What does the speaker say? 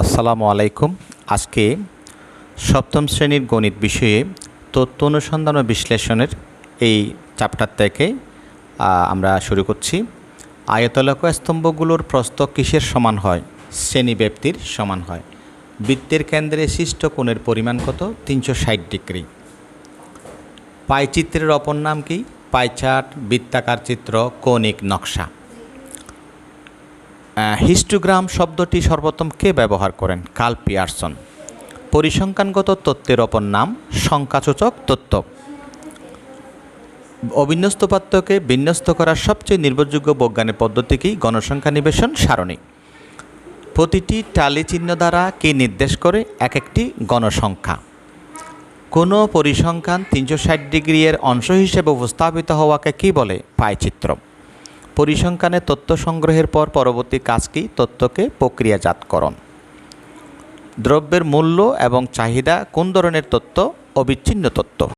আসসালামু আলাইকুম। আজকে সপ্তম শ্রেণির গণিত বিষয়ে তথ্য অনুসন্ধান ও বিশ্লেষণের এই চ্যাপ্টার থেকে আমরা শুরু করছি। আয়তলক স্তম্ভগুলোর প্রস্থ কিসের সমান হয়? শ্রেণি ব্যাপ্তির সমান হয়। বৃত্তের কেন্দ্রে সৃষ্ট কোণের পরিমাণ কত? তিনশো ষাট ডিগ্রি। পাইচিত্রের অপর নাম কি? পাইচার্ট বৃত্তাকার চিত্র, কৌণিক নকশা। হিস্টোগ্রাম শব্দটি সর্বপ্রথম কে ব্যবহার করেন? Curl Pearson. পরিসংখ্যানগত তত্ত্বের অপর নাম সংখ্যাসূচক তত্ত্ব অবিন্যস্ত পাত্রকে বিন্যস্ত করার সবচেয়ে নির্ভরযোগ্য বৈজ্ঞানিক পদ্ধতি কি? গণসংখ্যা নিবেশন সারণী। প্রতিটি টালি চিহ্ন দ্বারা কে নির্দেশ করে? এক একটি গণসংখ্যা। কোনো পরিসংখ্যান তিনশো ষাট ডিগ্রি এর অংশ হিসেবে উপস্থাপিত হওয়াকে কী বলে? পায়চিত্র পরিসংখ্যানে তথ্য সংগ্রহের পর পরবর্তী কাজ কি? তথ্যকে প্রক্রিয়াজাতকরণ। দ্রব্যের মূল্য এবং চাহিদা কোন ধরনের তথ্য? অবিচ্ছিন্ন তথ্য।